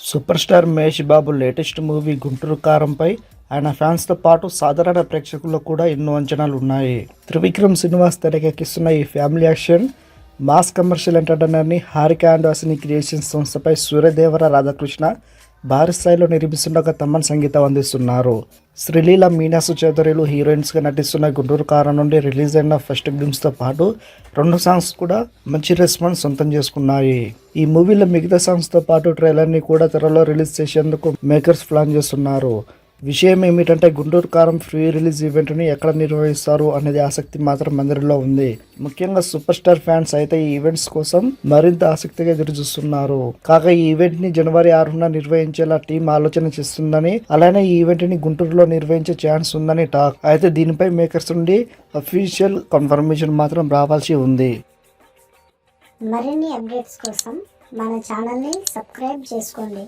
Super star Mahesh Babu latest movie Guntur కారంపై ఆయన ఫ్యాన్స్తో పాటు సాధారణ ప్రేక్షకుల్లో కూడా ఎన్నో అంచనాలు ఉన్నాయి. త్రివిక్రమ్ శ్రీనివాస్ తెరకెక్కిస్తున్న ఈ ఫ్యామిలీ యాక్షన్ మాస్ కమర్షియల్ ఎంటర్టైనర్ని హారిక అండ్ వాసిని క్రియేషన్స్ సంస్థపై సూర్యదేవర రాధాకృష్ణ భారీ స్థాయిలో నిర్మిస్తుండగా తమ్మన్ సంగీతం అందిస్తున్నారు. శ్రీలీల మీనాసు చౌదరిలు హీరోయిన్స్గా నటిస్తున్న గుంటూరు కారం నుండి రిలీజ్ అయిన ఫస్ట్ గ్లిమ్స్తో పాటు రెండు సాంగ్స్ కూడా మంచి రెస్పాన్స్ సొంతం చేసుకున్నాయి. ఈ మూవీలో మిగతా సాంగ్స్తో పాటు ట్రైలర్ని కూడా త్వరలో రిలీజ్ చేసేందుకు మేకర్స్ ప్లాన్ చేస్తున్నారు. విషయం ఏమిటంటే గుంటూరు కారం ఫ్రీ రిలీజ్ ఈవెంట్ని ఎక్కడ నిర్వహిస్తారు అనేది ఆసక్తి మాత్రం అందరిలో ఉంది. ముఖ్యంగా సూపర్ స్టార్ ఫ్యాన్స్ అయితే ఈ ఈవెంట్స్ కోసం మరింత ఆసక్తిగా ఎదురుచూస్తున్నారు. కాగా ఈ ఈవెంట్ని జనవరి ఆరున నిర్వహించేలా టీం ఆలోచన చేస్తుందని అలానే ఈ ఈవెంట్ని గుంటూరులో నిర్వహించే ఛాన్స్ ఉందని టాక్. అయితే దీనిపై మేకర్స్ నుండి అఫీషియల్ కన్ఫర్మేషన్ మాత్రం రావాల్సి ఉంది. మరిన్ని అప్డేట్స్ కోసం మన ఛానల్ని సబ్స్క్రైబ్ చేసుకోండి.